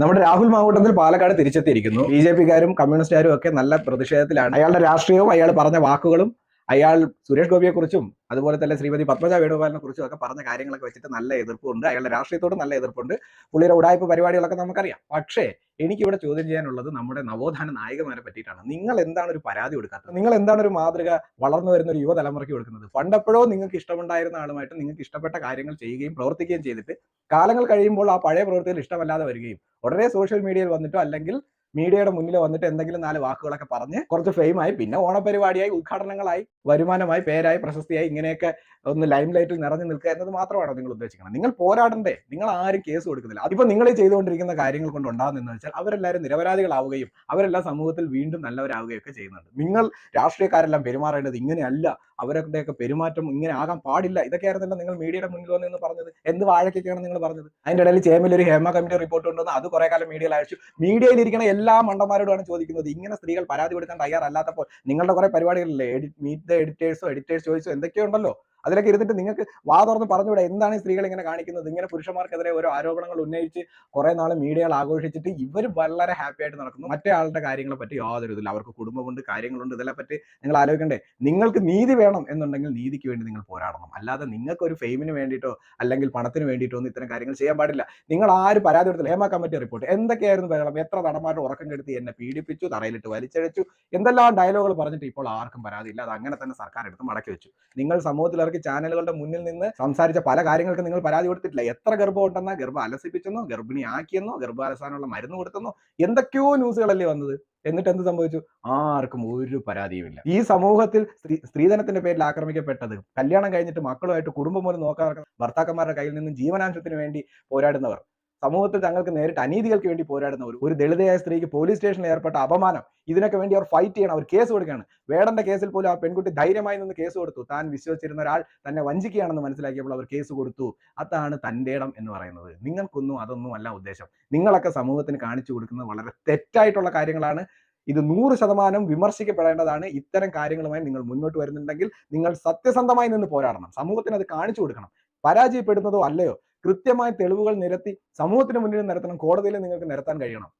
നമ്മുടെ രാഹുൽ മാങ്കൂട്ടത്തിൽ പാലക്കാട് തിരിച്ചെത്തിയിരിക്കുന്നു. B J പിക്കാരും കമ്മ്യൂണിസ്റ്റുകാരും ഒക്കെ നല്ല പ്രതിഷേധത്തിലാണ്. അയാളുടെ രാഷ്ട്രീയവും അയാൾ പറഞ്ഞ വാക്കുകളും അയാൾ സുരേഷ് ഗോപിയെ കുറിച്ചും അതുപോലെ തന്നെ ശ്രീമതി പത്മജ വേണുഗോപാലിനെ കുറിച്ചും ഒക്കെ പറഞ്ഞ കാര്യങ്ങളൊക്കെ വെച്ചിട്ട് നല്ല എതിർപ്പുണ്ട്. അയാളുടെ രാഷ്ട്രീയത്തോട് നല്ല എതിർപ്പുണ്ട്. പുള്ളിയുടെ ഉടായ്പ പരിപാടികളൊക്കെ നമുക്കറിയാം. പക്ഷേ എനിക്കിവിടെ ചോദ്യം ചെയ്യാനുള്ളത് നമ്മുടെ നവോത്ഥാന നായകന്മാരെ പറ്റിയിട്ടാണ്. നിങ്ങൾ എന്താണ് ഒരു പരാതി കൊടുക്കാത്തത്? നിങ്ങൾ എന്താണ് ഒരു മാതൃക വളർന്നു വരുന്ന ഒരു യുവതലമുറയ്ക്ക് കൊടുക്കുന്നത്? പണ്ടപ്പോഴോ നിങ്ങൾക്ക് ഇഷ്ടമുണ്ടായിരുന്ന ആളുമായിട്ട് നിങ്ങൾക്ക് ഇഷ്ടപ്പെട്ട കാര്യങ്ങൾ ചെയ്യുകയും പ്രവർത്തിക്കുകയും ചെയ്തിട്ട് കാലങ്ങൾ കഴിയുമ്പോൾ ആ പഴയ പ്രവൃത്തികൾ ഇഷ്ടമല്ലാതെ വരികയും ഉടനെ സോഷ്യൽ മീഡിയയിൽ വന്നിട്ടോ അല്ലെങ്കിൽ മീഡിയയുടെ മുന്നിൽ വന്നിട്ട് എന്തെങ്കിലും നാല് വാക്കുകളൊക്കെ പറഞ്ഞ് കുറച്ച് ഫെയിമായി പിന്നെ ഓണപരിപാടിയായി ഉദ്ഘാടനങ്ങളായി വരുമാനമായി പേരായി പ്രശസ്തിയായി ഇങ്ങനെയൊക്കെ ഒന്ന് ലൈം ലൈറ്റിൽ നിറഞ്ഞു നിൽക്കുക എന്നത് മാത്രമാണോ നിങ്ങൾ ഉദ്ദേശിക്കുന്നത്? നിങ്ങൾ പോരാടണ്ടേ? നിങ്ങൾ ആരും കേസ് കൊടുക്കുന്നില്ല. അതിപ്പോ നിങ്ങൾ ചെയ്തുകൊണ്ടിരിക്കുന്ന കാര്യങ്ങൾ കൊണ്ട് ഉണ്ടാകുന്നതെന്ന് വെച്ചാൽ അവരെല്ലാവരും നിരപരാധികളാവുകയും അവരെല്ലാം സമൂഹത്തിൽ വീണ്ടും നല്ലവരാവുകയും ഒക്കെ ചെയ്യുന്നുണ്ട്. നിങ്ങൾ രാഷ്ട്രീയക്കാരെല്ലാം പെരുമാറേണ്ടത് ഇങ്ങനെയല്ല. അവരുടെയൊക്കെ പെരുമാറ്റം ഇങ്ങനെ ആകാൻ പാടില്ല. ഇതൊക്കെയായിരുന്നല്ലോ നിങ്ങൾ മീഡിയയുടെ മുന്നിൽ വന്ന് പറഞ്ഞത്. എന്ത് വാഴക്കൊക്കെയാണ് നിങ്ങൾ പറഞ്ഞത്? അതിന്റെ ഇടയിൽ ചേമ്പിൽ ഒരു ഹേമ കമ്മിറ്റി റിപ്പോർട്ട് ഉണ്ടെന്ന് അത് കുറെ കാലം മീഡിയയിൽ അയച്ചു. മീഡിയയിൽ ഇരിക്കുന്ന എല്ലാ മണ്ടന്മാരോടാണ് ചോദിക്കുന്നത്. ഇങ്ങനെ സ്ത്രീകൾ പരാതി കൊടുക്കാൻ തയ്യാറല്ലാത്തപ്പോൾ നിങ്ങളുടെ കുറെ പരിപാടികളില്ലേ? മീറ്റ് എഡിറ്റേഴ്സോ എഡിറ്റേഴ്സ് ചോയ്സോ എന്തൊക്കെയോ ഉണ്ടല്ലോ. അതിലൊക്കെ ഇരുന്നിട്ട് നിങ്ങൾക്ക് വാ തുറന്ന് പറഞ്ഞുകൂടെ? എന്താണ് ഈ സ്ത്രീകൾ ഇങ്ങനെ കാണിക്കുന്നത്? ഇങ്ങനെ പുരുഷന്മാർക്കെതിരെ ഓരോ ആരോപണങ്ങൾ ഉന്നയിച്ച് കുറെ നാൾ മീഡിയകൾ ആഘോഷിച്ചിട്ട് ഇവർ വളരെ ഹാപ്പി ആയിട്ട് നടക്കുന്നു. മറ്റേ ആളുടെ കാര്യങ്ങളെ പറ്റി യാതൊരു ഇതില്ല. അവർക്ക് കുടുംബമുണ്ട് കാര്യങ്ങളുണ്ട്. ഇതിനെ പറ്റി നിങ്ങൾ ആലോചിക്കണ്ടേ. നിങ്ങൾക്ക് നീതി വേണം എന്നുണ്ടെങ്കിൽ നീതിക്ക് വേണ്ടി നിങ്ങൾ പോരാടണം. അല്ലാതെ നിങ്ങൾക്ക് ഒരു ഫെയിമിന് വേണ്ടിയിട്ടോ അല്ലെങ്കിൽ പണത്തിന് വേണ്ടിയിട്ടോ ഒന്നും ഇത്തരം കാര്യങ്ങൾ ചെയ്യാൻ പാടില്ല. നിങ്ങൾ ആര് പരാതി കൊടുത്തില്ല. Hema committee report. എന്തൊക്കെയായിരുന്നു ബഹളം? എത്ര നടന്മാരുടെ ഉറക്കം കെടുത്തി എന്നെ പീഡിപ്പിച്ചു തറയിലിട്ട് വലിച്ചഴച്ചു? എന്തെല്ലാം ഡയലോഗുകൾ പറഞ്ഞിട്ട് ഇപ്പോൾ ആർക്കും പരാതിയില്ല അത് അങ്ങനെ തന്നെ സർക്കാർ എടുത്ത് മടക്കി വെച്ചു. നിങ്ങൾ സമൂഹത്തിൽ ഇറക്കി ചാനലുകളുടെ മുന്നിൽ നിന്ന് സംസാരിച്ച പല കാര്യങ്ങൾക്കും നിങ്ങൾ പരാതി കൊടുത്തിട്ടില്ല. എത്ര ഗർഭം ഉണ്ടെന്നാ ഗർഭം അലസിപ്പിച്ചെന്നോ ഗർഭിണി ആക്കിയെന്നോ ഗർഭാലസാനുള്ള മരുന്ന് കൊടുത്തെന്നോ എന്തൊക്കെയോ ന്യൂസുകളല്ലേ വന്നത്. എന്നിട്ട് എന്ത് സംഭവിച്ചു? ആർക്കും ഒരു പരാതിയുമില്ല. ഈ സമൂഹത്തിൽ സ്ത്രീ സ്ത്രീധനത്തിന്റെ പേരിൽ ആക്രമിക്കപ്പെട്ടത് കല്യാണം കഴിഞ്ഞിട്ട് മക്കളുമായിട്ട് കുടുംബം പോലും നോക്കാൻ ഭർത്താക്കന്മാരുടെ കയ്യിൽ നിന്നും ജീവനാംശത്തിന് വേണ്ടി പോരാടുന്നവർ. സമൂഹത്തിൽ തങ്ങൾക്ക് നേരിട്ട് അനീതികൾക്ക് വേണ്ടി പോരാടുന്ന ഒരു ദളിതയായ സ്ത്രീക്ക് പോലീസ് സ്റ്റേഷനിൽ ഏർപ്പെട്ട അപമാനം ഇതിനൊക്കെ വേണ്ടി അവർ ഫൈറ്റ് ചെയ്യണം അവർ കേസ് കൊടുക്കുകയാണ്. വേടന്റെ കേസിൽ പോലും ആ പെൺകുട്ടി ധൈര്യമായി നിന്ന് കേസ് കൊടുത്തു. താൻ വിശ്വസിച്ചിരുന്ന ഒരാൾ തന്നെ വഞ്ചിക്കുകയാണെന്ന് മനസ്സിലാക്കിയപ്പോൾ അവർ കേസ് കൊടുത്തു. അതാണ് തന്റെ ഇടം എന്ന് പറയുന്നത്. നിങ്ങൾക്കൊന്നും അതൊന്നും അല്ല ഉദ്ദേശം. നിങ്ങളൊക്കെ സമൂഹത്തിന് കാണിച്ചു കൊടുക്കുന്നത് വളരെ തെറ്റായിട്ടുള്ള കാര്യങ്ങളാണ്. ഇത് നൂറ് ശതമാനം വിമർശിക്കപ്പെടേണ്ടതാണ്. ഇത്തരം കാര്യങ്ങളുമായി നിങ്ങൾ മുന്നോട്ട് വരുന്നുണ്ടെങ്കിൽ നിങ്ങൾ സത്യസന്ധമായി നിന്ന് പോരാടണം. സമൂഹത്തിന് അത് കാണിച്ചു കൊടുക്കണം. പരാജയപ്പെടുന്നതോ അല്ലയോ കൃത്യമായ തെളിവുകൾ നിരത്തി സമൂഹത്തിന് മുന്നിൽ നിരത്തണം കോടതിയിൽ നിങ്ങൾക്ക് നിരത്താൻ കഴിയണം.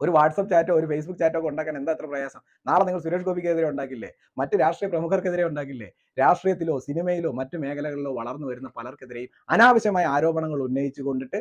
ഒരു വാട്സപ്പ് ചാറ്റോ ഒരു ഫേസ്ബുക്ക് ചാറ്റോ ഒക്കെ ഉണ്ടാക്കാൻ എന്താ അത്ര പ്രയാസം? നാളെ നിങ്ങൾ സുരേഷ് ഗോപിക്കെതിരെ ഉണ്ടാക്കില്ലേ? മറ്റ് രാഷ്ട്രീയ പ്രമുഖർക്കെതിരെ ഉണ്ടാക്കില്ലേ? രാഷ്ട്രീയത്തിലോ സിനിമയിലോ മറ്റ് മേഖലകളിലോ വളർന്നു വരുന്ന പലർക്കെതിരെയും അനാവശ്യമായ ആരോപണങ്ങൾ ഉന്നയിച്ചു കൊണ്ടിട്ട്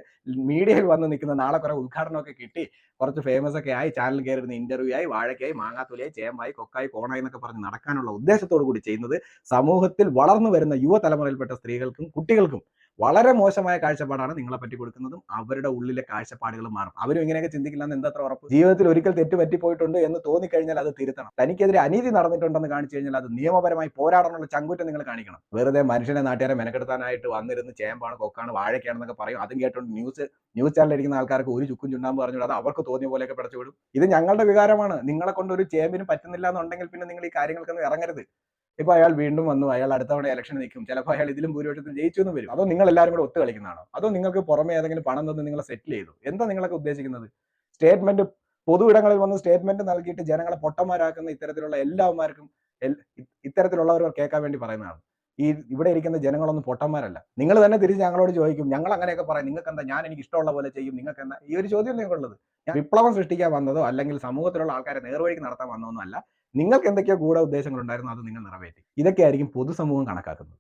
മീഡിയയിൽ വന്ന് നിൽക്കുന്ന നാളെ കുറെ ഉദ്ഘാടനമൊക്കെ കിട്ടി. കുറച്ച് ഫേമസ് ഒക്കെ ആയി ചാനൽ കയറുന്ന ഇന്റർവ്യൂ ആയി വാഴക്കായി മാങ്ങാത്തുലിയായി ചേമ്പായി കൊക്കായി കോണായി എന്നൊക്കെ പറഞ്ഞ് നടക്കാനുള്ള ഉദ്ദേശത്തോടു കൂടി ചെയ്യുന്നത് സമൂഹത്തിൽ വളർന്നു വരുന്ന യുവതലമുറയിൽപ്പെട്ട സ്ത്രീകൾക്കും കുട്ടികൾക്കും വളരെ മോശമായ കാഴ്ചപ്പാടാണ് നിങ്ങളെ പറ്റി കൊടുക്കുന്നതും അവരുടെ ഉള്ളിലെ കാഴ്ചപ്പാടുകൾ മാറും. അവരും ഇങ്ങനെയൊക്കെ ചിന്തിക്കില്ല എന്ന് എന്താ ഉറപ്പ്? ജീവിതത്തിൽ ഒരിക്കൽ തെറ്റ് പറ്റിപ്പോയിട്ടുണ്ട് എന്ന് തോന്നിക്കഴിഞ്ഞാൽ അത് തിരുത്തണം. തനിക്കെതിരെ അനീതി നടന്നിട്ടുണ്ടെന്ന് കാണിച്ചു കഴിഞ്ഞാൽ അത് നിയമപരമായി പോരാടാനുള്ള ചങ്കുറ്റം നിങ്ങൾ കാണിക്കണം. വെറുതെ മനുഷ്യനെ നാട്ടുകാരെ മെനക്കെടുത്താനായിട്ട് വന്നിരുന്ന് ചേമ്പാണ് കൊക്കാണ് വാഴയ്ക്കാണെന്നൊക്കെ പറയും. അതും കേട്ടോണ്ട് ന്യൂസ് ന്യൂസ് ചാനലിൽ ഇരിക്കുന്ന ആൾക്കാർക്ക് ഒരു ചുക്കും ചുണ്ടാമ്പ് പറഞ്ഞു അത് അവർക്ക് തോന്നിയ പോലെയൊക്കെ പിടച്ചു വിടും ഇത് ഞങ്ങളുടെ വികാരമാണ്. നിങ്ങളെ കൊണ്ട് ഒരു ചേമ്പിനും പറ്റുന്നില്ല എന്നുണ്ടെങ്കിൽ പിന്നെ നിങ്ങൾ ഈ കാര്യങ്ങൾക്കൊന്നും ഇറങ്ങരുത്. ഇപ്പൊ അയാൾ വീണ്ടും വന്നു അയാൾ അടുത്ത തവണ ഇലക്ഷൻ നിൽക്കും. ചിലപ്പോൾ അയാൾ ഇതിലും ഭൂരിപക്ഷത്തിൽ ജയിച്ചു എന്ന് വരും. അതോ നിങ്ങൾ എല്ലാവരും കൂടെ ഒത്തു കളിക്കുന്നതാണോ? അതോ നിങ്ങൾക്ക് പുറമെ ഏതെങ്കിലും പണം തന്ന് നിങ്ങളെ സെറ്റിൽ ചെയ്തു? എന്താ നിങ്ങളൊക്കെ ഉദ്ദേശിക്കുന്നത്? സ്റ്റേറ്റ്മെന്റ് പൊതു ഇടങ്ങളിൽ വന്ന് സ്റ്റേറ്റ്മെന്റ് നൽകിയിട്ട് ജനങ്ങളെ പൊട്ടന്മാരാക്കുന്ന ഇത്തരത്തിലുള്ള എല്ലാവർക്കും ഇത്തരത്തിലുള്ളവർ കേൾക്കാൻ വേണ്ടി പറയുന്നതാണ്. ഈ ഇവിടെ ഇരിക്കുന്ന ജനങ്ങളൊന്നും പൊട്ടന്മാരല്ല. നിങ്ങൾ തന്നെ തിരിച്ച് ഞങ്ങളോട് ചോദിക്കും ഞങ്ങൾ അങ്ങനെയൊക്കെ പറയാം. നിങ്ങൾക്ക് എന്താ ഞാൻ എനിക്ക് ഇഷ്ടമുള്ള പോലെ ചെയ്യും? നിങ്ങൾക്ക് എന്താ? ഈ ഒരു ചോദ്യം നിങ്ങൾക്കുള്ളത്. വിപ്ലവം സൃഷ്ടിക്കാൻ വന്നതോ അല്ലെങ്കിൽ സമൂഹത്തിലുള്ള ആൾക്കാരെ നേർവഴിക്ക് നടത്താൻ വന്നതൊന്നും അല്ല. നിങ്ങൾക്ക് എന്തൊക്കെയോ ഗൂഢ ഉദ്ദേശങ്ങൾ ഉണ്ടായിരുന്നു അത് നിങ്ങൾ നിറവേറ്റി. ഇതൊക്കെയായിരിക്കും പൊതുസമൂഹം കണക്കാക്കുന്നത്.